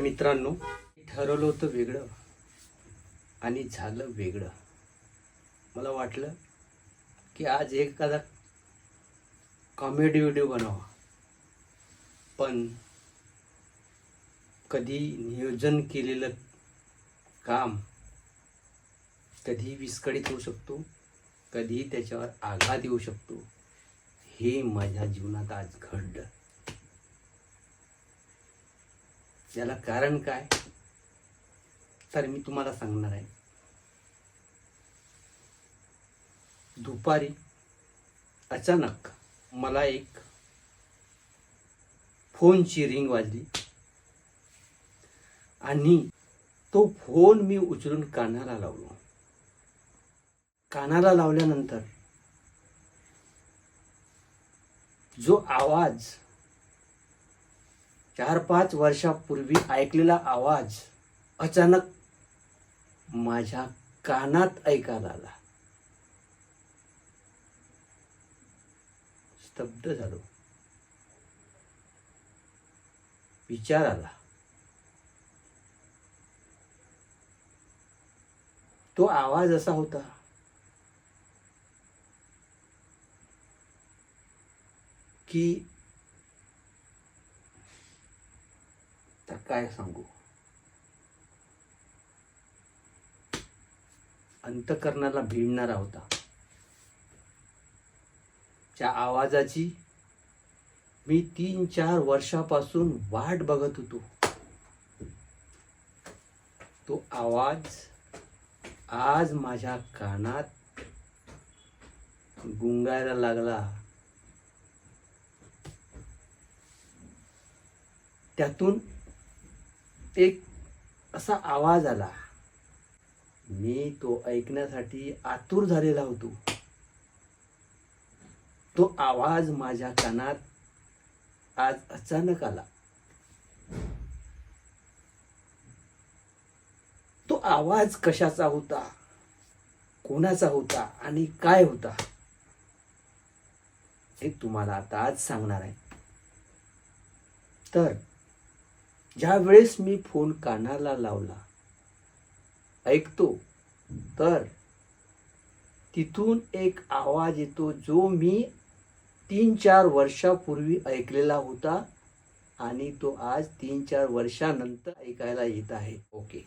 मित्रांनो ठरवलं होतं वेगळं आणि झालं वेगळं. मला वाटलं की आज एखादा कॉमेडी व्हिडिओ बनवा. पण कधी नियोजन केलेलं काम कधी विस्कळीत होऊ शकतो कधी त्याच्यावर आघात येऊ शकतो हे माझ्या जीवनात आज घडलं. याला कारण काय? तर मी तुम्हाला सांगणार आहे. दुपारी अचानक मला एक फोनची रिंग वाजली. आणि तो फोन मी उचलून कानाला लावलो. कानाला लावल्यानंतर जो आवाज चार पाच वर्षापूर्वी ऐकलेला आवाज अचानक माझ्या कानात ऐकायला आला. स्तब्ध झालो. विचार आला. तो आवाज असा होता. की तर काय सांगू? अंतकरणाला भिडणारा होता. त्या आवाजाची मी तीन चार वर्षापासून वाट बघत होतो. तो आवाज आज माझ्या कानात गुंगायला लागला. त्यातून एक असा आवाज आला. मी तो ऐकण्यासाठी आतुर झालेला होतो. तो आवाज माझ्या कानात आज अचानक आला. तो आवाज कशाचा होता? कोणाचा होता आणि काय होता? हे तुम्हाला आता आज सांगणार आहे. तर ज्या वेळेस मी फोन कानाला लावला ऐकतो तर तिथून एक आवाज येतो जो मी तीन चार वर्षापूर्वी ऐकलेला होता आणि तो आज तीन चार वर्षानंतर ऐकायला येत आहे. ओके.